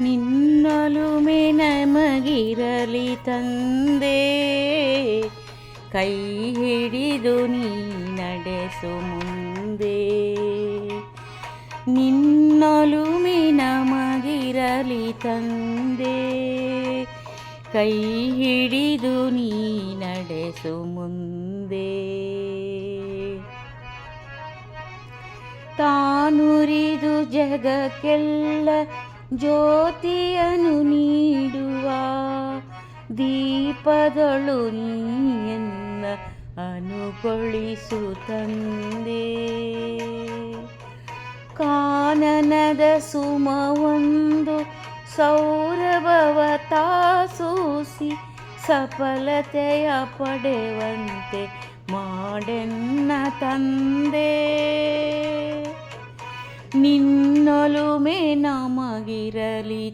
ನಿನ್ನೊಲುಮೆ ನಮಗಿರಲಿ ತಂದೆ. ಕೈ ಹಿಡಿದು ನೀ ನಡೆಸು ಮುಂದೆ. ನಿನ್ನೊಲುಮೆ ನಮಗಿರಲಿ ತಂದೆ. ಕೈ ಹಿಡಿದು ನೀ ನಡೆಸು ಮುಂದೆ. ತಾನುರಿದು ಜಗಕ್ಕೆಲ್ಲ ಜ್ಯೋತಿಯನ್ನು ನೀಡುವ ದೀಪದಳು ನೀಯನ್ನ ಅನುಗೊಳಿಸು ತಂದೆ. ಕಾನನದ ಸುಮವೊಂದು ಸೌರಭವ ತಾಸೂಸಿ ಸಫಲತೆಯ ಪಡೆವಂತೆ ಮಾಡೆನ್ನ ತಂದೆ. ನಿನ್ನೊಲುಮೆನ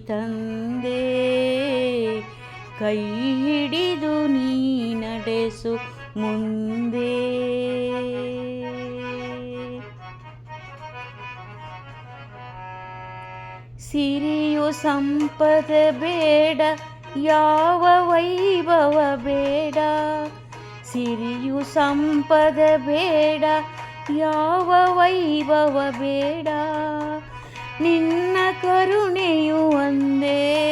ತಂದೆ ಕೈ ಹಿಡಿದು ನೀ ನಡೆಸು ಮುಂದೆ. ಸಿರಿಯು ಸಂಪದ ಬೇಡ, ಯಾವ ವೈಭವ ಬೇಡ. ಸಿರಿಯು ಸಂಪದ ಬೇಡ, ಯಾವ ವೈಭವ ಬೇಡ. ನಿನ್ನ ಕರುಣೆಯು ಒಂದೇ,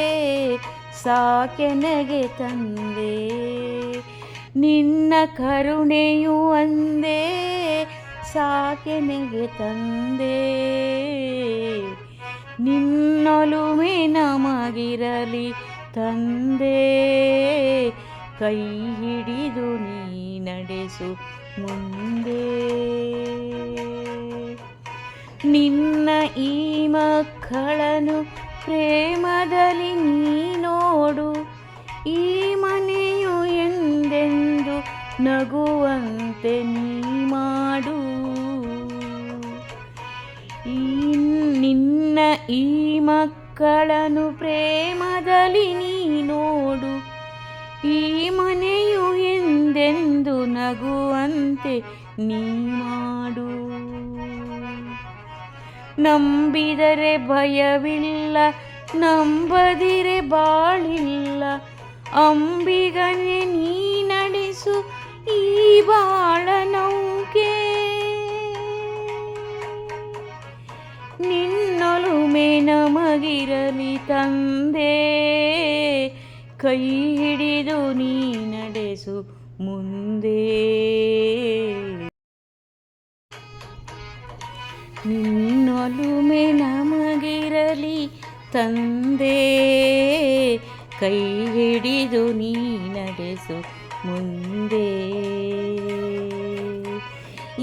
ಸಾಕೆನಗೆ ತಂದೆ. ನಿನ್ನ ಕರುಣೆಯು ಒಂದೇ, ಸಾಕೆನಗೆ ತಂದೆ. ನಿನ್ನೊಲುಮೆ ನಮಗಿರಲಿ ತಂದೆ. ಕೈ ಹಿಡಿದು ನೀ ನಡೆಸು ಮುಂದೆ. ನಿನ್ನ ಈ ಮಕ್ಕಳನ್ನು ಪ್ರೇಮದಲ್ಲಿ ನೀ ನೋಡು ಈ ಮನೆಯು ಎಂದೆಂದು ನಗುವಂತೆ ನೀ ಮಾಡು. ಈ ನಿನ್ನ ಈ ಮಕ್ಕಳನ್ನು ಪ್ರೇಮದಲ್ಲಿ ನೀ ನೋಡು ಈ ಮನೆಯು ಎಂದೆಂದು ನಗುವಂತೆ ನೀ ಮಾಡು. ನಂಬಿದರೆ ಭಯವಿಲ್ಲ, ನಂಬದಿರೆ ಬಾಳಿಲ್ಲ. ಅಂಬಿಗನೆ, ನೀ ನಡೆಸು ಈ ಬಾಳ ನೌಕೆ. ನಿನ್ನೊಲುಮೆ ನಮಗಿರಲಿ ತಂದೆ, ಕೈ ಹಿಡಿದು ನೀ ನಡೆಸು ಮುಂದೆ. ನಿನ್ನೊಲುಮೆ ನಮಗಿರಲಿ ತಂದೆ. ಕೈ ಹಿಡಿದು ನೀ ನಡೆಸು ಮುಂದೆ.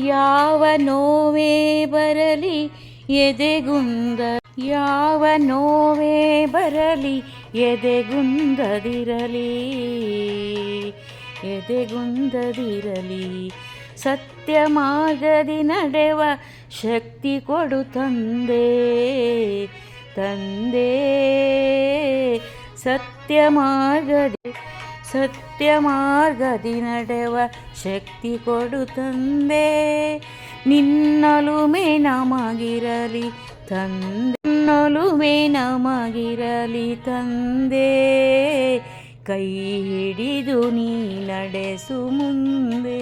ಯಾವ ನೋವೇ ಬರಲಿ ಎದೆಗುಂದ, ಯಾವ ನೋವೇ ಬರಲಿ ಎದೆಗುಂದದಿರಲಿ ಎದೆಗುಂದದಿರಲಿ. ಸತ್ಯ ಮಾರ್ಗದಿ ನಡೆವ ಶಕ್ತಿ ಕೊಡು ತಂದೆ ತಂದೆ. ಸತ್ಯ ಮಾರ್ಗದಿ ಸತ್ಯ ಮಾರ್ಗದಿ ನಡೆವ ಶಕ್ತಿ ಕೊಡು ತಂದೆ, ನಿನ್ನಲುಮೆ ನಮಗಿರಲಿ ತಂದೆ, ನಿನ್ನಲುಮೆ ನಮಗಿರಲಿ ತಂದೆ. ಕೈ ಹಿಡಿದು ನೀ ನಡೆಸು ಮುಂದೆ.